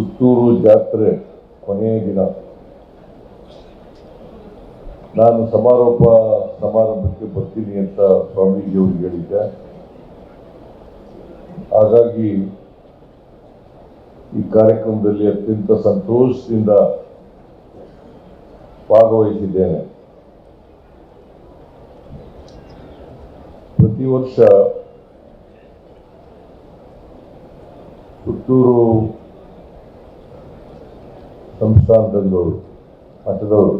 ಸುತ್ತೂರು ಜಾತ್ರೆ ಕೊನೆಯ ದಿನ. ನಾನು ಸಮಾರೋಪ ಸಮಾರಂಭಕ್ಕೆ ಬರ್ತೀನಿ ಅಂತ ಸ್ವಾಮೀಜಿ ಅವರು ಹೇಳಿದ್ದೆ. ಹಾಗಾಗಿ ಈ ಕಾರ್ಯಕ್ರಮದಲ್ಲಿ ಅತ್ಯಂತ ಸಂತೋಷದಿಂದ ಭಾಗವಹಿಸಿದ್ದೇನೆ. ಪ್ರತಿ ವರ್ಷ ಪುತ್ತೂರು ಸಂಸ್ಥಾನದಲ್ಲವರು ಮಠದವರು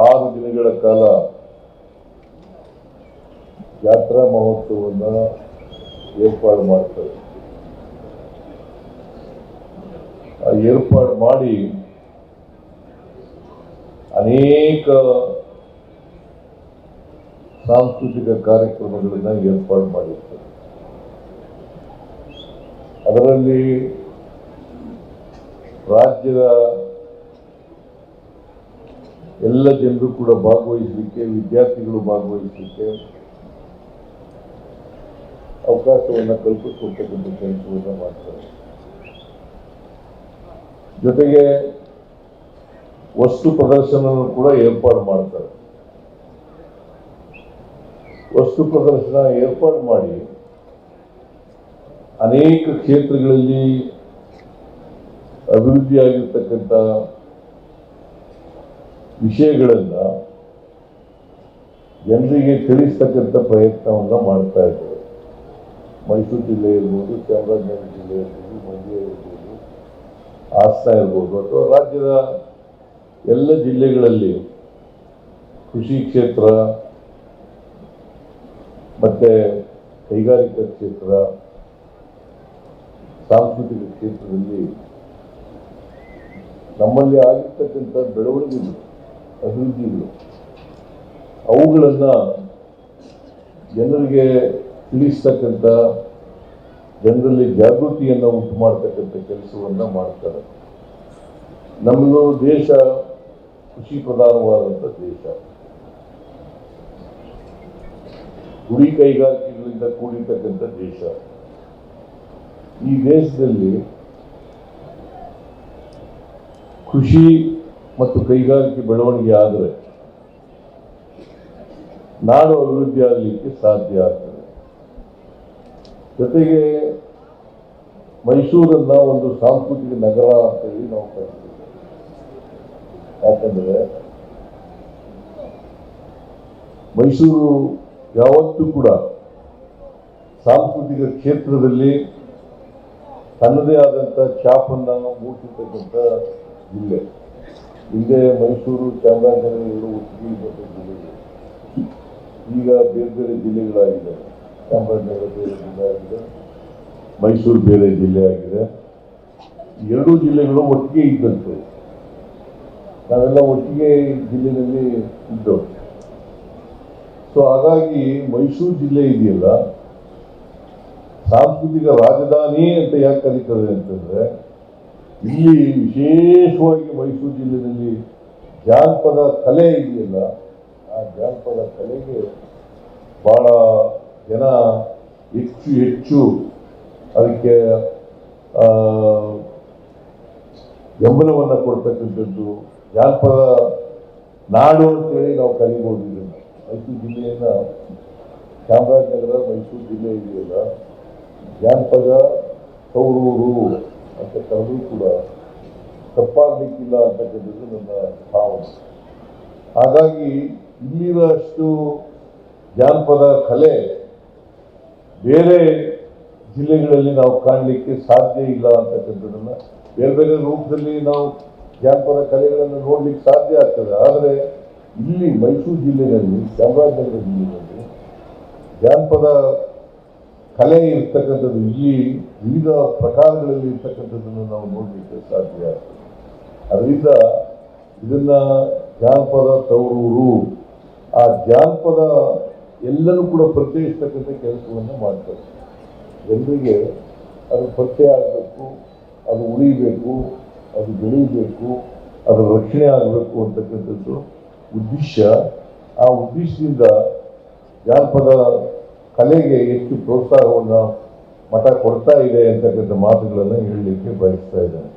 ಆರು ದಿನಗಳ ಕಾಲ ಜಾತ್ರಾ ಮಹೋತ್ಸವವನ್ನು ಏರ್ಪಾಡು ಮಾಡ್ತಾರೆ. ಆ ಏರ್ಪಾಡು ಮಾಡಿ ಅನೇಕ ಸಾಂಸ್ಕೃತಿಕ ಕಾರ್ಯಕ್ರಮಗಳನ್ನ ಏರ್ಪಾಡು ಮಾಡಿರ್ತಾರೆ ಅದರಲ್ಲಿ ರಾಜ್ಯದ ಎಲ್ಲ ಜನರು ಕೂಡ ಭಾಗವಹಿಸಲಿಕ್ಕೆ, ವಿದ್ಯಾರ್ಥಿಗಳು ಭಾಗವಹಿಸಲಿಕ್ಕೆ ಅವಕಾಶವನ್ನು ಕಲ್ಪಿಸಿಕೊಡ್ತಕ್ಕಂಥ ಕೆಲಸವನ್ನು ಮಾಡ್ತಾರೆ. ಜೊತೆಗೆ ವಸ್ತು ಪ್ರದರ್ಶನ ಕೂಡ ಏರ್ಪಾಡು ಮಾಡ್ತಾರೆ. ವಸ್ತು ಪ್ರದರ್ಶನ ಏರ್ಪಾಡು ಮಾಡಿ ಅನೇಕ ಕ್ಷೇತ್ರಗಳಲ್ಲಿ ಅಭಿವೃದ್ಧಿಯಾಗಿರ್ತಕ್ಕಂಥ ವಿಷಯಗಳನ್ನು ಜನರಿಗೆ ತಿಳಿಸ್ತಕ್ಕಂಥ ಪ್ರಯತ್ನವನ್ನು ಮಾಡ್ತಾ ಇದ್ದಾರೆ ಮೈಸೂರು ಜಿಲ್ಲೆ ಇರ್ಬೋದು, ಚಾಮರಾಜನಗರ ಜಿಲ್ಲೆ ಇರ್ಬೋದು, ಮಂಡ್ಯ ಇರ್ಬೋದು, ಹಾಸನ ಇರ್ಬೋದು, ಅಥವಾ ರಾಜ್ಯದ ಎಲ್ಲ ಜಿಲ್ಲೆಗಳಲ್ಲಿ ಕೃಷಿ ಕ್ಷೇತ್ರ, ಮತ್ತು ಕೈಗಾರಿಕಾ ಕ್ಷೇತ್ರ ಸಾಂಸ್ಕೃತಿಕ ಕ್ಷೇತ್ರದಲ್ಲಿ ನಮ್ಮಲ್ಲಿ ಆಗಿರ್ತಕ್ಕಂಥ ಬೆಳವಣಿಗೆಗಳು, ಅಭಿವೃದ್ಧಿಗಳು, ಅವುಗಳನ್ನು ಜನರಿಗೆ ತಿಳಿಸ್ತಕ್ಕಂಥ, ಜನರಲ್ಲಿ ಜಾಗೃತಿಯನ್ನು ಉಂಟು ಮಾಡ್ತಕ್ಕಂಥ ಕೆಲಸವನ್ನು ಮಾಡ್ತಾರೆ. ನಮ್ಮದು ದೇಶ ಕೃಷಿ ಪ್ರಧಾನವಾದಂಥ ದೇಶ. ಗುಡಿ ಕೈಗಾರಿಕೆಗಳಿಂದ ಕೂಡಿರ್ತಕ್ಕಂಥ ದೇಶ. ಈ ದೇಶದಲ್ಲಿ ಕೃಷಿ ಮತ್ತು ಕೈಗಾರಿಕೆ ಬೆಳವಣಿಗೆ ಆದರೆ ನಾಡು ಅಭಿವೃದ್ಧಿ ಆಗಲಿಕ್ಕೆ ಸಾಧ್ಯ ಆಗ್ತದೆ. ಜೊತೆಗೆ ಮೈಸೂರನ್ನ ಒಂದು ಸಾಂಸ್ಕೃತಿಕ ನಗರ ಅಂತ ಹೇಳಿ ನಾವು ಕರಿತೀವಿ. ಯಾಕಂದರೆ ಮೈಸೂರು ಯಾವತ್ತೂ ಕೂಡ ಸಾಂಸ್ಕೃತಿಕ ಕ್ಷೇತ್ರದಲ್ಲಿ ತನ್ನದೇ ಆದಂಥ ಛಾಪನ್ನು ಮೂಡಿಸಿರ್ತಕ್ಕಂಥ ಜಿಲ್ಲೆ. ಹಿಂದೆ ಮೈಸೂರು, ಚಾಮರಾಜನಗರ ಒಟ್ಟಿಗೆ ಜಿಲ್ಲೆಗಳು. ಈಗ ಬೇರೆ ಬೇರೆ ಜಿಲ್ಲೆಗಳಾಗಿದೆ. ಚಾಮರಾಜನಗರ ಬೇರೆ ಜಿಲ್ಲೆ ಆಗಿದೆ. ಮೈಸೂರು ಬೇರೆ ಜಿಲ್ಲೆ ಆಗಿದೆ. ಎರಡೂ ಜಿಲ್ಲೆಗಳು ಒಟ್ಟಿಗೆ ಇದ್ದಂತೆ. ನಾವೆಲ್ಲ ಒಟ್ಟಿಗೆ ಜಿಲ್ಲೆಯಲ್ಲಿ ಇದ್ದವು. ಸೊ ಹಾಗಾಗಿ ಮೈಸೂರು ಜಿಲ್ಲೆ ಇದೆಯಲ್ಲ ಸಾಂಸ್ಕೃತಿಕ ರಾಜಧಾನಿ ಅಂತ ಯಾಕೆ ಕರೀತದೆ ಅಂತಂದ್ರೆ, ಇಲ್ಲಿ ವಿಶೇಷವಾಗಿ ಮೈಸೂರು ಜಿಲ್ಲೆಯಲ್ಲಿ ಜಾನಪದ ಕಲೆ ಇದೆಯಲ್ಲ, ಆ ಜಾನಪದ ಕಲೆಗೆ ಬಹಳ ಜನ ಹೆಚ್ಚು ಹೆಚ್ಚು ಅದಕ್ಕೆ ಬೆಂಬಲವನ್ನು ಕೊಡ್ತಕ್ಕಂಥದ್ದು ಜಾನಪದ ನಾಡು ಅಂತೇಳಿ ನಾವು ಕರಿಬೋದು ಇದನ್ನು. ಮೈಸೂರು ಜಿಲ್ಲೆಯನ್ನು ಚಾಮರಾಜನಗರ ಮೈಸೂರು ಜಿಲ್ಲೆ ಇದೆಯಲ್ಲ ಜಾನಪದ ಸೌರೂರು ಅಂತ ಕರೆದ್ರೂ ಕೂಡ ತಪ್ಪಾಗಲಿಕ್ಕಿಲ್ಲ ಅಂತಕ್ಕಂಥದ್ದು ನನ್ನ ಭಾವನೆ. ಹಾಗಾಗಿ ಇಲ್ಲಿರುವಷ್ಟು ಜಾನಪದ ಕಲೆ ಬೇರೆ ಜಿಲ್ಲೆಗಳಲ್ಲಿ ನಾವು ಕಾಣಲಿಕ್ಕೆ ಸಾಧ್ಯ ಇಲ್ಲ ಅಂತಕ್ಕಂಥದ್ದನ್ನು ಬೇರೆ ಬೇರೆ ರೂಪದಲ್ಲಿ ನಾವು ಜಾನಪದ ಕಲೆಗಳನ್ನು ನೋಡಲಿಕ್ಕೆ ಸಾಧ್ಯ ಆಗ್ತದೆ. ಆದರೆ ಇಲ್ಲಿ ಮೈಸೂರು ಜಿಲ್ಲೆಯಲ್ಲಿ, ಚಾಮರಾಜನಗರ ಜಿಲ್ಲೆಯಲ್ಲಿ ಜಾನಪದ ಕಲೆ ಇರ್ತಕ್ಕಂಥದ್ದು ಇಲ್ಲಿ ವಿವಿಧ ಪ್ರಕಾರಗಳಲ್ಲಿ ಇರ್ತಕ್ಕಂಥದ್ದನ್ನು ನಾವು ನೋಡಲಿಕ್ಕೆ ಸಾಧ್ಯ ಆಗ್ತದೆ. ಅದರಿಂದ ಇದನ್ನ ಜಾನಪದ ತವರೂರು, ಆ ಜಾನಪದ ಎಲ್ಲರೂ ಕೂಡ ಪರಿಚಯಿಸ್ತಕ್ಕಂಥ ಕೆಲಸವನ್ನು ಮಾಡ್ತಾರೆ. ಜನರಿಗೆ ಅದು ಪರಿಚಯ ಆಗಬೇಕು, ಅದು ಉಳಿಬೇಕು, ಅದು ಬೆಳೀಬೇಕು ಅದರ ರಕ್ಷಣೆ ಆಗಬೇಕು ಅಂತಕ್ಕಂಥದ್ದು ಉದ್ದೇಶ. ಆ ಉದ್ದೇಶದಿಂದ ಜಾನಪದ ಕಲೆಗೆ ಎಷ್ಟು ಪ್ರೋತ್ಸಾಹವನ್ನು ಮಠ ಕೊಡ್ತಾ ಇದೆ ಅಂತಕ್ಕಂಥ ಮಾತುಗಳನ್ನು ಹೇಳಲಿಕ್ಕೆ ಬಯಸ್ತಾ ಇದ್ದೇನೆ.